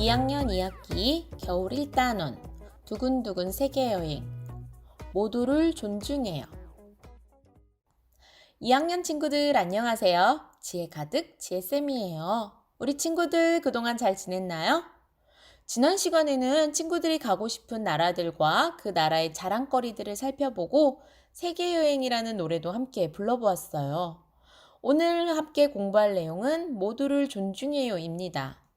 2학년 2학기 겨울 1단원 두근두근 세계여행 모두를 존중해요. 2학년 친구들 안녕하세요. 지혜 가득 지혜쌤이에요. 우리 친구들 그동안 잘 지냈나요? 지난 시간에는 친구들이 가고 싶은 나라들과 그 나라의 자랑거리들을 살펴보고 세계여행이라는 노래도 함께 불러보았어요. 오늘 함께 공부할 내용은 모두를 존중해요입니다.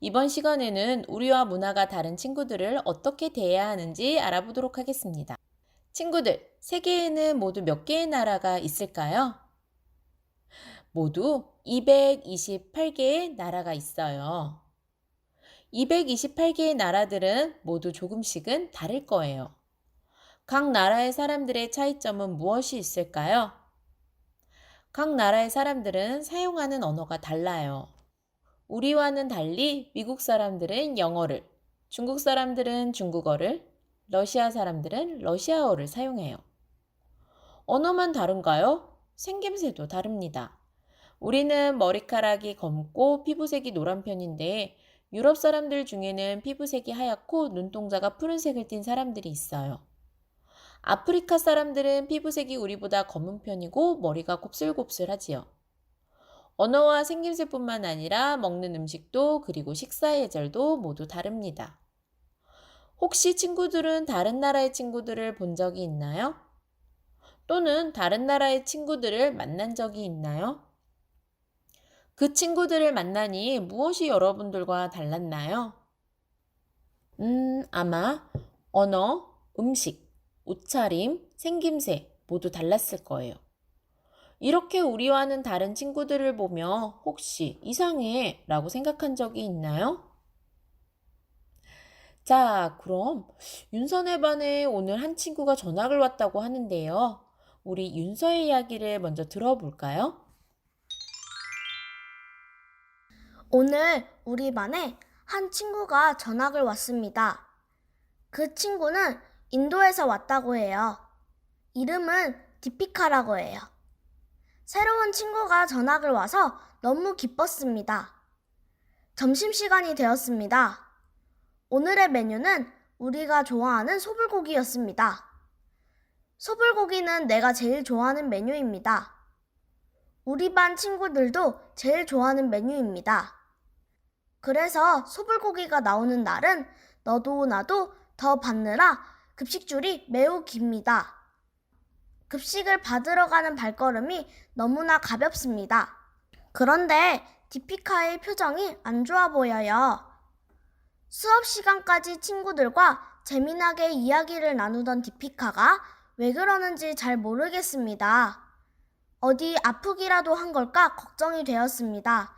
이번 시간에는 우리와 문화가 다른 친구들을 어떻게 대해야 하는지 알아보도록 하겠습니다. 친구들, 세계에는 모두 몇 개의 나라가 있을까요? 모두 228개의 나라가 있어요. 228개의 나라들은 모두 조금씩은 다를 거예요. 각 나라의 사람들의 차이점은 무엇이 있을까요? 각 나라의 사람들은 사용하는 언어가 달라요. 우리와는 달리 미국 사람들은 영어를, 중국 사람들은 중국어를, 러시아 사람들은 러시아어를 사용해요. 언어만 다른가요? 생김새도 다릅니다. 우리는 머리카락이 검고 피부색이 노란 편인데 유럽 사람들 중에는 피부색이 하얗고 눈동자가 푸른색을 띤 사람들이 있어요. 아프리카 사람들은 피부색이 우리보다 검은 편이고 머리가 곱슬곱슬하지요. 언어와 생김새뿐만 아니라 먹는 음식도 그리고 식사 예절도 모두 다릅니다. 혹시 친구들은 다른 나라의 친구들을 본 적이 있나요? 또는 다른 나라의 친구들을 만난 적이 있나요? 그 친구들을 만나니 무엇이 여러분들과 달랐나요? 음, 아마 언어, 음식, 옷차림, 생김새 모두 달랐을 거예요. 이렇게 우리와는 다른 친구들을 보며 혹시 이상해 라고 생각한 적이 있나요? 자, 그럼 윤선의 반에 오늘 한 친구가 전학을 왔다고 하는데요. 우리 윤서의 이야기를 먼저 들어볼까요? 오늘 우리 반에 한 친구가 전학을 왔습니다. 그 친구는 인도에서 왔다고 해요. 이름은 디피카라고 해요. 새로운 친구가 전학을 와서 너무 기뻤습니다. 점심시간이 되었습니다. 오늘의 메뉴는 우리가 좋아하는 소불고기였습니다. 소불고기는 내가 제일 좋아하는 메뉴입니다. 우리 반 친구들도 제일 좋아하는 메뉴입니다. 그래서 소불고기가 나오는 날은 너도 나도 더 받느라 급식줄이 매우 깁니다. 급식을 받으러 가는 발걸음이 너무나 가볍습니다. 그런데 디피카의 표정이 안 좋아 보여요. 수업 시간까지 친구들과 재미나게 이야기를 나누던 디피카가 왜 그러는지 잘 모르겠습니다. 어디 아프기라도 한 걸까 걱정이 되었습니다.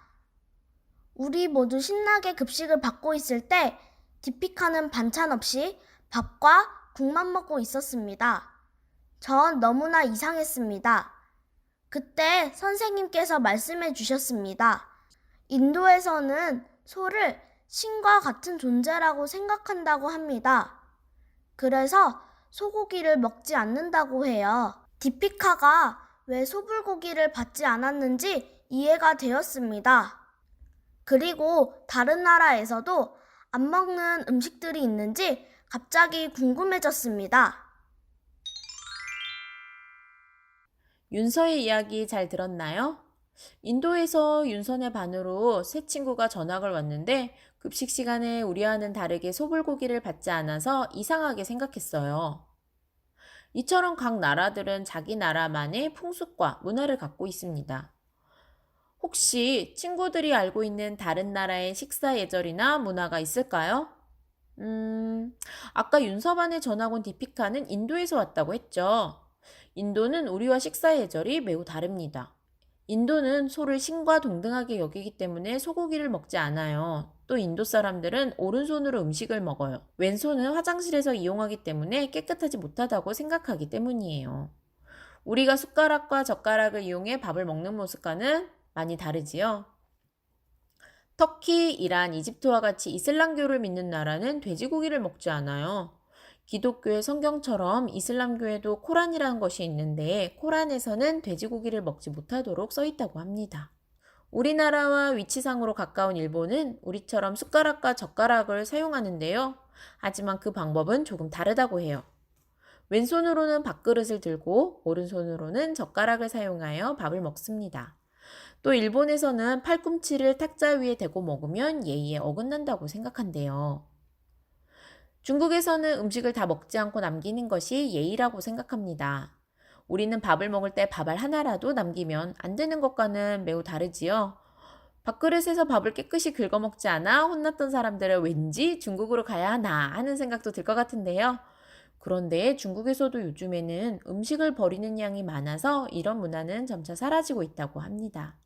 우리 모두 신나게 급식을 받고 있을 때 디피카는 반찬 없이 밥과 국만 먹고 있었습니다. 전 너무나 이상했습니다. 그때 선생님께서 말씀해 주셨습니다. 인도에서는 소를 신과 같은 존재라고 생각한다고 합니다. 그래서 소고기를 먹지 않는다고 해요. 디피카가 왜 소불고기를 받지 않았는지 이해가 되었습니다. 그리고 다른 나라에서도 안 먹는 음식들이 있는지 갑자기 궁금해졌습니다. 윤서의 이야기 잘 들었나요? 인도에서 윤선의 반으로 새 친구가 전학을 왔는데 급식 시간에 우리와는 다르게 소불고기를 받지 않아서 이상하게 생각했어요. 이처럼 각 나라들은 자기 나라만의 풍습과 문화를 갖고 있습니다. 혹시 친구들이 알고 있는 다른 나라의 식사 예절이나 문화가 있을까요? 음, 아까 윤서반의 전학 온 디피카는 인도에서 왔다고 했죠. 인도는 우리와 식사 예절이 매우 다릅니다. 인도는 소를 신과 동등하게 여기기 때문에 소고기를 먹지 않아요. 또 인도 사람들은 오른손으로 음식을 먹어요. 왼손은 화장실에서 이용하기 때문에 깨끗하지 못하다고 생각하기 때문이에요. 우리가 숟가락과 젓가락을 이용해 밥을 먹는 모습과는 많이 다르지요. 터키, 이란, 이집트와 같이 이슬람교를 믿는 나라는 돼지고기를 먹지 않아요. 기독교의 성경처럼 이슬람교에도 코란이라는 것이 있는데 코란에서는 돼지고기를 먹지 못하도록 써 있다고 합니다. 우리나라와 위치상으로 가까운 일본은 우리처럼 숟가락과 젓가락을 사용하는데요. 하지만 그 방법은 조금 다르다고 해요. 왼손으로는 밥그릇을 들고 오른손으로는 젓가락을 사용하여 밥을 먹습니다. 또 일본에서는 팔꿈치를 탁자 위에 대고 먹으면 예의에 어긋난다고 생각한대요. 중국에서는 음식을 다 먹지 않고 남기는 것이 예의라고 생각합니다. 우리는 밥을 먹을 때 밥알 하나라도 남기면 안 되는 것과는 매우 다르지요. 밥그릇에서 밥을 깨끗이 긁어 먹지 않아 혼났던 사람들은 왠지 중국으로 가야 하나 하는 생각도 들 것 같은데요. 그런데 중국에서도 요즘에는 음식을 버리는 양이 많아서 이런 문화는 점차 사라지고 있다고 합니다.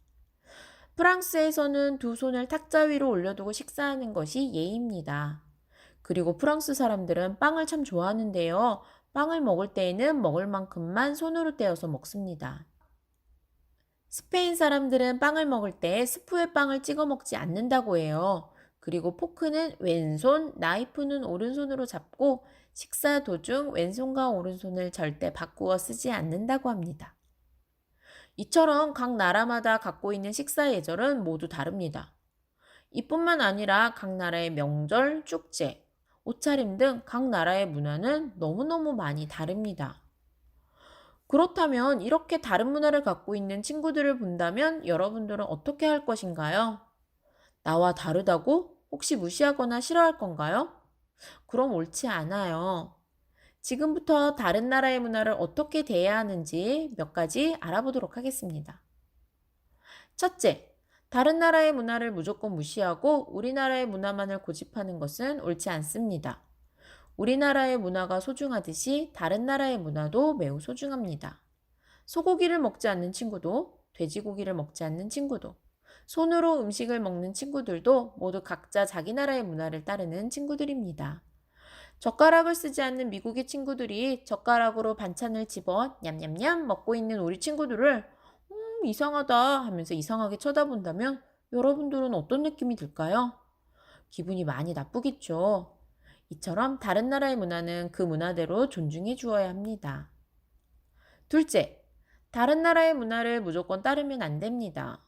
프랑스에서는 두 손을 탁자 위로 올려두고 식사하는 것이 예의입니다. 그리고 프랑스 사람들은 빵을 참 좋아하는데요. 빵을 먹을 때에는 먹을 만큼만 손으로 떼어서 먹습니다. 스페인 사람들은 빵을 먹을 때 스프에 빵을 찍어 먹지 않는다고 해요. 그리고 포크는 왼손, 나이프는 오른손으로 잡고 식사 도중 왼손과 오른손을 절대 바꾸어 쓰지 않는다고 합니다. 이처럼 각 나라마다 갖고 있는 식사 예절은 모두 다릅니다. 이뿐만 아니라 각 나라의 명절, 축제, 옷차림 등 각 나라의 문화는 너무너무 많이 다릅니다. 그렇다면 이렇게 다른 문화를 갖고 있는 친구들을 본다면 여러분들은 어떻게 할 것인가요? 나와 다르다고 혹시 무시하거나 싫어할 건가요? 그럼 옳지 않아요. 지금부터 다른 나라의 문화를 어떻게 대해야 하는지 몇 가지 알아보도록 하겠습니다. 첫째, 다른 나라의 문화를 무조건 무시하고 우리나라의 문화만을 고집하는 것은 옳지 않습니다. 우리나라의 문화가 소중하듯이 다른 나라의 문화도 매우 소중합니다. 소고기를 먹지 않는 친구도, 돼지고기를 먹지 않는 친구도, 손으로 음식을 먹는 친구들도 모두 각자 자기 나라의 문화를 따르는 친구들입니다. 젓가락을 쓰지 않는 미국의 친구들이 젓가락으로 반찬을 집어 냠냠냠 먹고 있는 우리 친구들을 음, 이상하다 하면서 이상하게 쳐다본다면 여러분들은 어떤 느낌이 들까요? 기분이 많이 나쁘겠죠. 이처럼 다른 나라의 문화는 그 문화대로 존중해 주어야 합니다. 둘째, 다른 나라의 문화를 무조건 따르면 안 됩니다.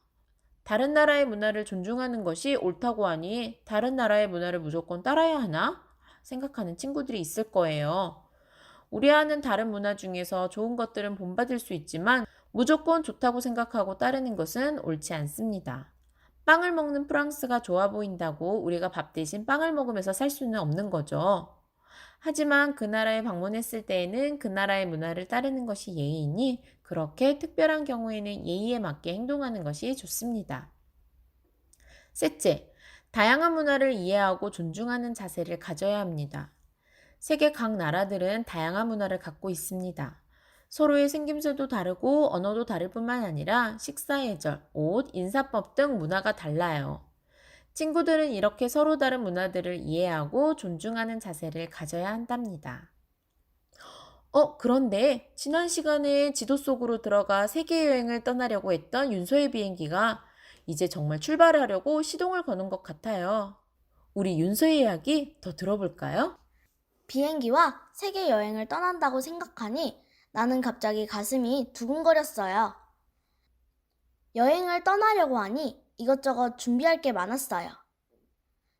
다른 나라의 문화를 존중하는 것이 옳다고 하니 다른 나라의 문화를 무조건 따라야 하나? 생각하는 친구들이 있을 거예요. 우리와는 다른 문화 중에서 좋은 것들은 본받을 수 있지만 무조건 좋다고 생각하고 따르는 것은 옳지 않습니다. 빵을 먹는 프랑스가 좋아 보인다고 우리가 밥 대신 빵을 먹으면서 살 수는 없는 거죠. 하지만 그 나라에 방문했을 때에는 그 나라의 문화를 따르는 것이 예의이니 그렇게 특별한 경우에는 예의에 맞게 행동하는 것이 좋습니다. 셋째, 다양한 문화를 이해하고 존중하는 자세를 가져야 합니다. 세계 각 나라들은 다양한 문화를 갖고 있습니다. 서로의 생김새도 다르고 언어도 다를 뿐만 아니라 식사 예절, 옷, 인사법 등 문화가 달라요. 친구들은 이렇게 서로 다른 문화들을 이해하고 존중하는 자세를 가져야 한답니다. 어, 그런데 지난 시간에 지도 속으로 들어가 세계 여행을 떠나려고 했던 윤소의 비행기가 이제 정말 출발하려고 시동을 거는 것 같아요. 우리 윤소의 이야기 더 들어볼까요? 비행기와 세계 여행을 떠난다고 생각하니 나는 갑자기 가슴이 두근거렸어요. 여행을 떠나려고 하니 이것저것 준비할 게 많았어요.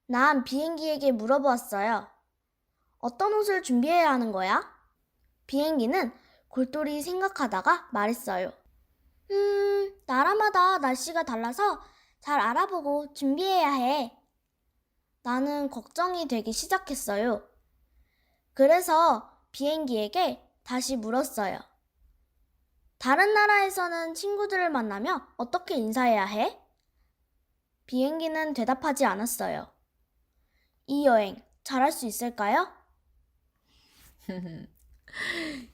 난 비행기에게 물어보았어요. 어떤 옷을 준비해야 하는 거야? 비행기는 골똘히 생각하다가 말했어요. 음, 나라마다 날씨가 달라서 잘 알아보고 준비해야 해. 나는 걱정이 되기 시작했어요. 그래서 비행기에게 다시 물었어요. 다른 나라에서는 친구들을 만나며 어떻게 인사해야 해? 비행기는 대답하지 않았어요. 이 여행 잘할 수 있을까요?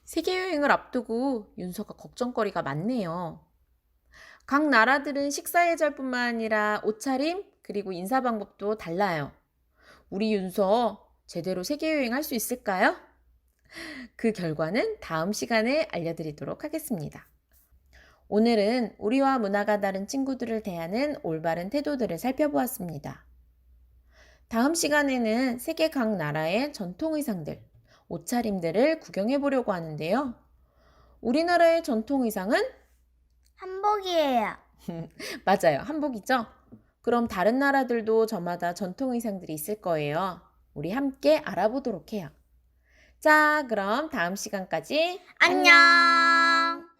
세계 여행을 앞두고 윤서가 걱정거리가 많네요. 각 나라들은 식사 예절뿐만 아니라 옷차림 그리고 인사 방법도 달라요. 우리 윤서 제대로 세계 여행 할 수 있을까요? 그 결과는 다음 시간에 알려드리도록 하겠습니다. 오늘은 우리와 문화가 다른 친구들을 대하는 올바른 태도들을 살펴보았습니다. 다음 시간에는 세계 각 나라의 전통 의상들, 옷차림들을 구경해 보려고 하는데요. 우리나라의 전통 의상은 한복이에요. 맞아요. 한복이죠? 그럼 다른 나라들도 저마다 전통 의상들이 있을 거예요. 우리 함께 알아보도록 해요. 자, 그럼 다음 시간까지 안녕!